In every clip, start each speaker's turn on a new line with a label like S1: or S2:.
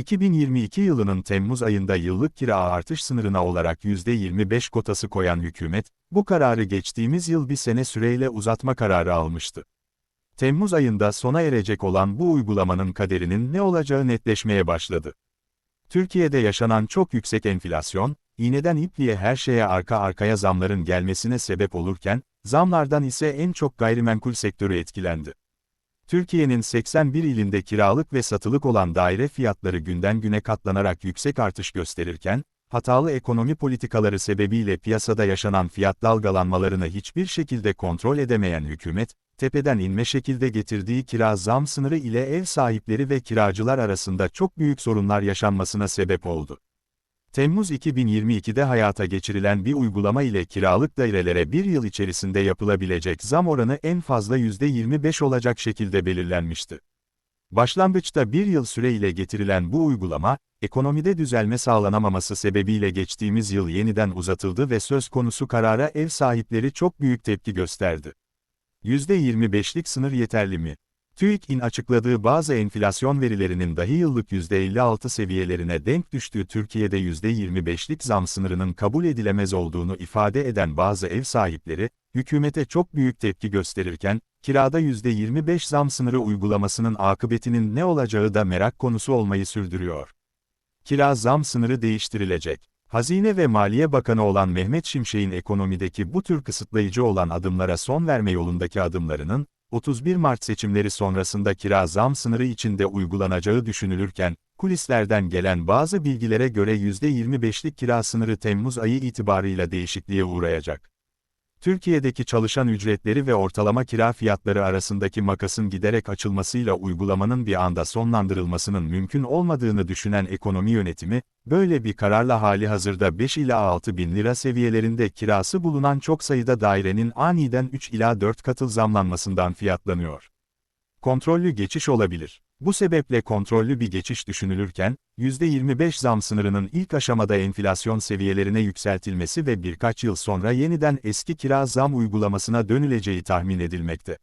S1: 2022 yılının Temmuz ayında yıllık kira artış sınırına olarak %25 kotası koyan hükümet, bu kararı geçtiğimiz yıl bir sene süreyle uzatma kararı almıştı. Temmuz ayında sona erecek olan bu uygulamanın kaderinin ne olacağı netleşmeye başladı. Türkiye'de yaşanan çok yüksek enflasyon, iğneden ipliğe her şeye arka arkaya zamların gelmesine sebep olurken, zamlardan ise en çok gayrimenkul sektörü etkilendi. Türkiye'nin 81 ilinde kiralık ve satılık olan daire fiyatları günden güne katlanarak yüksek artış gösterirken, hatalı ekonomi politikaları sebebiyle piyasada yaşanan fiyat dalgalanmalarını hiçbir şekilde kontrol edemeyen hükümet, tepeden inme şekilde getirdiği kira zam sınırı ile ev sahipleri ve kiracılar arasında çok büyük sorunlar yaşanmasına sebep oldu. Temmuz 2022'de hayata geçirilen bir uygulama ile kiralık dairelere bir yıl içerisinde yapılabilecek zam oranı en fazla %25 olacak şekilde belirlenmişti. Başlangıçta bir yıl süre ile getirilen bu uygulama, ekonomide düzelme sağlanamaması sebebiyle geçtiğimiz yıl yeniden uzatıldı ve söz konusu karara ev sahipleri çok büyük tepki gösterdi. %25'lik sınır yeterli mi? TÜİK'in açıkladığı bazı enflasyon verilerinin dahi yıllık %56 seviyelerine denk düştüğü Türkiye'de %25'lik zam sınırının kabul edilemez olduğunu ifade eden bazı ev sahipleri, hükümete çok büyük tepki gösterirken, kirada %25 zam sınırı uygulamasının akıbetinin ne olacağı da merak konusu olmayı sürdürüyor. Kira zam sınırı değiştirilecek. Hazine ve Maliye Bakanı olan Mehmet Şimşek'in ekonomideki bu tür kısıtlayıcı olan adımlara son verme yolundaki adımlarının, 31 Mart seçimleri sonrasında kira zam sınırı içinde uygulanacağı düşünülürken, kulislerden gelen bazı bilgilere göre %25'lik kira sınırı Temmuz ayı itibarıyla değişikliğe uğrayacak. Türkiye'deki çalışan ücretleri ve ortalama kira fiyatları arasındaki makasın giderek açılmasıyla uygulamanın bir anda sonlandırılmasının mümkün olmadığını düşünen ekonomi yönetimi, böyle bir kararla hali hazırda 5 ila 6 bin lira seviyelerinde kirası bulunan çok sayıda dairenin aniden 3 ila 4 katıl zamlanmasından fiyatlanıyor. Kontrollü geçiş olabilir. Bu sebeple kontrollü bir geçiş düşünülürken, %25 zam sınırının ilk aşamada enflasyon seviyelerine yükseltilmesi ve birkaç yıl sonra yeniden eski kira zam uygulamasına dönüleceği tahmin edilmekte.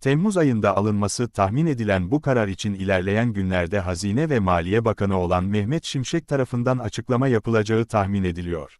S1: Temmuz ayında alınması tahmin edilen bu karar için ilerleyen günlerde Hazine ve Maliye Bakanı olan Mehmet Şimşek tarafından açıklama yapılacağı tahmin ediliyor.